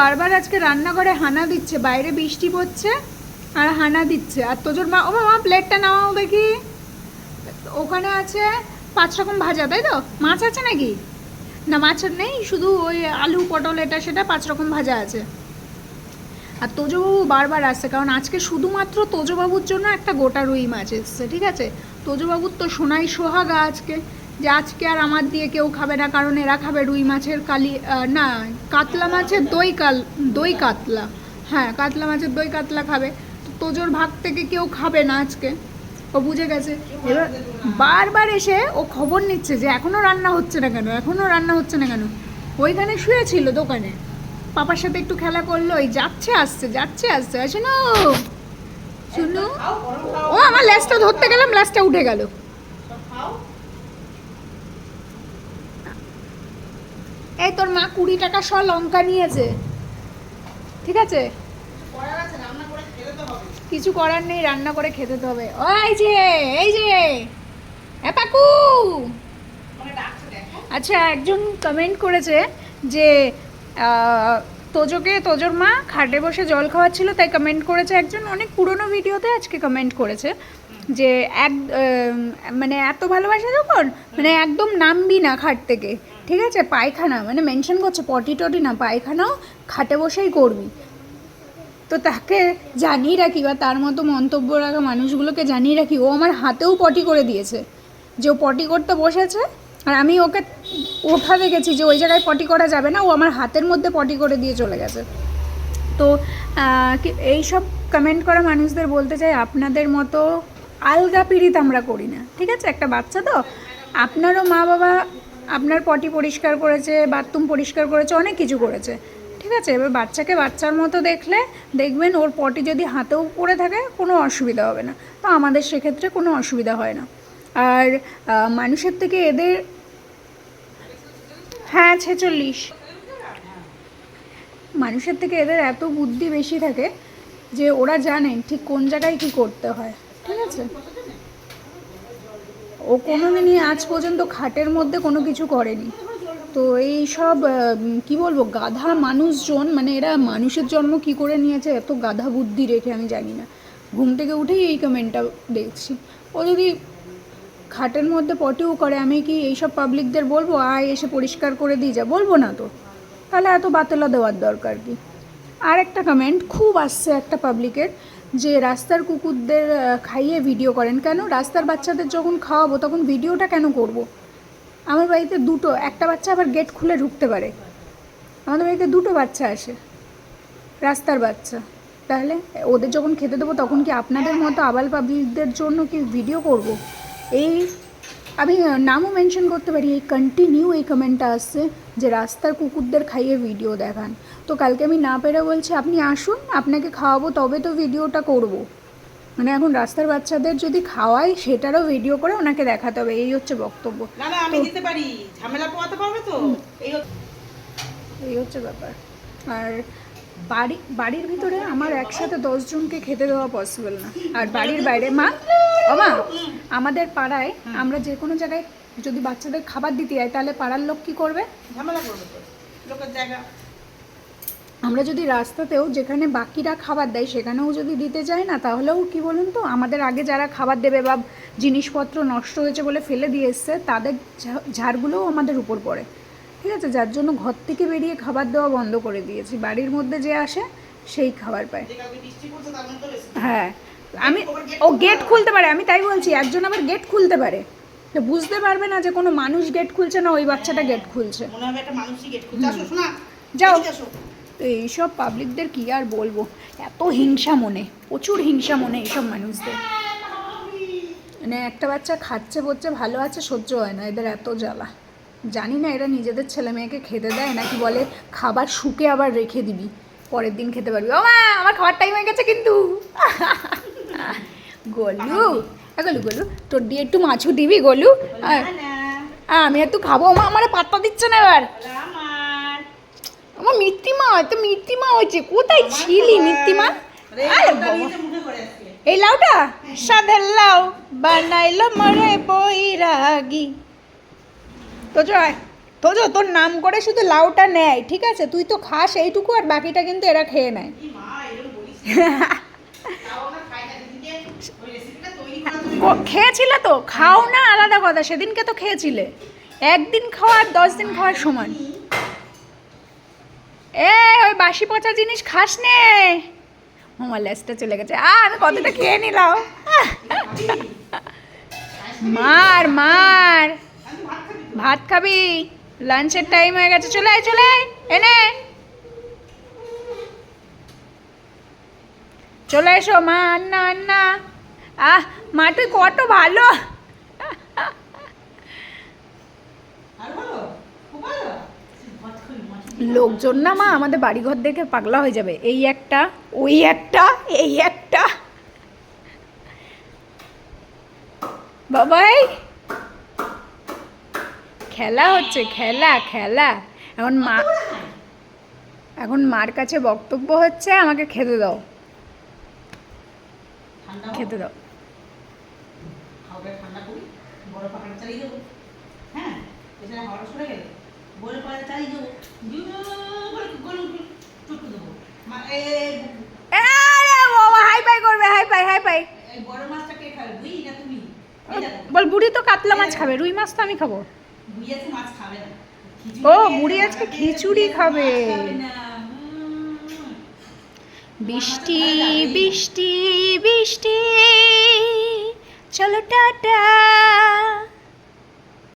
বারবার আজকে রান্নাঘরে হানা দিচ্ছে, বাইরে বৃষ্টি পড়ছে আর হানা দিচ্ছে। আর তোজোর মা, ও মা, প্লেটটা নামাও দেখি। ওখানে আছে পাঁচ রকম ভাজা, তাই তো? মাছ আছে নাকি? না, মাছ নেই, শুধু ওই আলু, পটল, এটা সেটা পাঁচ রকম ভাজা আছে। আর তোজবাবু বারবার আসছে, কারণ আজকে শুধুমাত্র তোজবাবুর জন্য একটা গোটা রুই মাছ এসছে, ঠিক আছে? তোজবাবুর তো সোনাই সোহাগা আজকে। যে আজকে আর আমার দিয়ে কেউ খাবে না, কারণ এরা খাবে রুই মাছের কালি না, কাতলা মাছের দই কাল, দই কাতলা। হ্যাঁ কাতলা মাছের দই কাতলা খাবে। তোজোর ভাগ থেকে কেউ খাবে না আজকে। ও বুঝে গেছে। এবার বারবার এসে ও খবর নিচ্ছে যে এখনও রান্না হচ্ছে না কেন এখনও রান্না হচ্ছে না কেন। ওইখানে শুয়েছিল দোকানে। পাপার সাথে একটু খেলা করল ওই যাচ্ছে, আসছে যাচ্ছে, আসছে। শোনো, শুনো। ও আমার ল্যাসটা ধরতে গেলাম ল্যাসটা উঠে গেল। এই তোর মা কুড়ি টাকা শ লঙ্কা নিয়েছে। ঠিক আছে? কিছু করার নেই, রান্না করে খেতে তো হবে। এই যে এই যে। এ পাকু। আচ্ছা একজন কমেন্ট করেছে যে তোজোকে, তোজোর মা খাটে বসে জল খাওয়াচ্ছিল, তাই কমেন্ট করেছে একজন। অনেক পুরনো ভিডিওতে আজকে কমেন্ট করেছে যে, এক মানে এত ভালোবাসা যখন মানে একদম নামবি না খাট থেকে। ঠিক আছে, পায়খানা মানে মেনশন করছে, পটি টটি না, পায়খানাও খাটে বসেই করবি। তো তাকে জানিয়ে রাখি, বা তার মতো মন্তব্য রাখা মানুষগুলোকে জানিয়ে রাখি, ও আমার হাতেও পটি করে দিয়েছে। যে ও পটি করতে বসেছে, আর আমি ওকে ওঠা দেখেছি যে ওই জায়গায় পটি করা যাবে না, ও আমার হাতের মধ্যে পটি করে দিয়ে চলে গেছে। তো এই সব কমেন্ট করা মানুষদের বলতে চাই, আপনাদের মতো আলগা পিড়িত আমরা করি না, ঠিক আছে? একটা বাচ্চা তো, আপনারও মা বাবা আপনার পটি পরিষ্কার করেছে বাথরুম পরিষ্কার করেছে, অনেক কিছু করেছে। ঠিক আছে? এবার বাচ্চাকে বাচ্চার মতো দেখলে দেখবেন ওর পটি যদি হাতেও পড়ে থাকে, কোনো অসুবিধা হবে না। তো আমাদের সেক্ষেত্রে কোনো অসুবিধা হয় না। আর মানুষের থেকে এদের হ্যাঁ ছেচল্লিশ। মানুষের থেকে এদের এত বুদ্ধি বেশি থাকে যে ওরা জানে ঠিক কোন জায়গায় কি করতে হয়। ঠিক আছে? ও কোনো কোনোদিনই আজ পর্যন্ত খাটের মধ্যে কোনো কিছু করেনি। তো এই সব কি বলব গাধা মানুষজন মানে এরা মানুষের জন্ম কি করে নিয়েছে এত গাধা বুদ্ধি রেখে আমি জানি না। ঘুম থেকে উঠেই এই কমেন্টটা দেখছি। ও যদি খাটের মধ্যে পটিও করে আমি কি এইসব পাবলিকদের বলব আয় এসে পরিষ্কার করে দিয়ে যা? বলব না তো। তাহলে এত বাতলা দেওয়ার দরকার কি? আর একটা কমেন্ট খুব আসছে একটা পাবলিকের যে রাস্তার কুকুরদের খাইয়ে ভিডিও করেন কেন রাস্তার বাচ্চাদের যখন খাওয়াবো, তখন ভিডিওটা কেন করব। আমার বাড়িতে দুটো, একটা বাচ্চা আবার গেট খুলে ঢুকতে পারে আমাদের বাড়িতে দুটো বাচ্চা আসে, রাস্তার বাচ্চা তাহলে ওদের যখন খেতে দেবো, তখন কি আপনাদের মতো আবাল পাবলিকদের জন্য কি ভিডিও করব। এই আমি নামও মেনশন করতে পারি এই কন্টিনিউ এই কমেন্টটা আসছে যে রাস্তার কুকুরদের খাইয়ে ভিডিও দেখান। তো কালকে আমি না পেরে বলছি আপনি আসুন আপনাকে খাওয়াবো তবে তো ভিডিওটা করব। মানে এখন রাস্তার বাচ্চাদের যদি খাওয়াই সেটারও ভিডিও করে ওনাকে দেখাতে হবে এই হচ্ছে বক্তব্য। না না আমি দিতে পারি। ঝামেলা পোয়াতে পারবে তো? এই হচ্ছে ব্যাপার। আর বাড়ি বাড়ির ভিতরে আমার একসাথে দশজনকে খেতে দেওয়া পসিবল না। আর বাড়ির বাইরে মা ও মা আমাদের পাড়ায় আমরা যে কোনো জায়গায় যদি বাচ্চাদের খাবার দিতে যাই তাহলে পাড়ার লোক কি করবে? ঝামেলা করবে লোকের জায়গা। আমরা যদি রাস্তাতেও যেখানে বাকিরা খাবার দেয় সেখানেও যদি দিতে যাই না তাহলেও কি বলুন তো আমাদের আগে যারা খাবার দেবে বা জিনিসপত্র নষ্ট হয়েছে বলে ফেলে দিয়ে এসছে তাদের ঝাড়গুলোও আমাদের উপর পড়ে। ঠিক আছে যার জন্য ঘর থেকে বেরিয়ে খাবার দেওয়া বন্ধ করে দিয়েছি। বাড়ির মধ্যে যে আসে সেই খাবার পায়। বেশি হ্যাঁ আমি ও গেট খুলতে পারে আমি তাই বলছি একজন আবার গেট খুলতে পারে। তো বুঝতে পারবে না যে কোনো মানুষ গেট খুলছে না ওই বাচ্চাটা গেট খুলছে। মনে যাও। তো এইসব পাবলিকদের কি আর বলব? এত হিংসা মনে প্রচুর হিংসা মনে এইসব মানুষদের। মানে একটা বাচ্চা খাচ্ছে পড়ছে ভালো আছে সহ্য হয় না এদের এত জ্বালা। জানি না এরা নিজেদের ছেলে মেয়েকে খেতে দেয় নাকি বলে খাবার শুকে আবার রেখে দিবি পরের দিন খেতে পারবি। ও মা আমার খাবার টাইম হয়ে গেছে কিন্তু। গলু আ, গলু গলু তোর দিয়ে একটু মাছও দিবি গলু? আ, আমি একটু খাব মা আমার পাত্তা দিচ্ছে না এবার। আমার মিত্তিমা তো মিত্তিমা হয়েছে কোথায় ছিলি মিত্তিমা এই লাউটা? সাধের লাউ বানাইলো মরে বৈরাগী। তো জয় তো যো তোর নাম করে শুধু লাউটা নেয় ঠিক আছে? তুই তো খাস এইটুকু আর বাকিটা কিন্তু এরা খেয়ে নেয়। ক- খেয়েছিলে তো? খাও না আলাদা কথা সেদিনকে তো খেয়েছিলে। একদিন খাওয়া আর দশ দিন খাওয়ার সমান। এ ওই বাসি পচা জিনিস খাস নে। আমার লেজটা চলে গেছে। আ আমি কতটা খেয়ে নিলাম। মার মার। ভাত খাবি? লাঞ্চের টাইম হয়ে গেছে। চলে আয় চলে আয়। এনে। চলে এসো, মা, আন্না আন্না। আহ, মা, তুই কত ভালো। লোকজন না, মা, আমাদের বাড়িঘর দেখে পাগলা হয়ে যাবে। এই একটা, ওই একটা, এই একটা। বাবাই। খেলা হচ্ছে খেলা খেলা এখন মা এখন মার কাছে বক্তব্য হচ্ছে আমাকে খেতে দাও খেতে দাও ঠান্ডা করি বড় পাখাটা চালিয়ে দেবো হ্যাঁ এছাড়া হাওড়া সরে গেলে বড় পাখাটা চালিয়ে দেবো জোর করে গরম করে টুকু দেবো মা এই আরে বাবা হাই ফাই করবে হাই ফাই হাই ফাই বড় মাছটা কে খাবে বুঝি না তুমি বল বুড়ি তো কাতলা মাছ খাবে রুই মাছ তো আমি খাব ও, বুড়ি আজকে খিচুড়ি খাবে। বৃষ্টি বৃষ্টি বৃষ্টি চলো টাটা।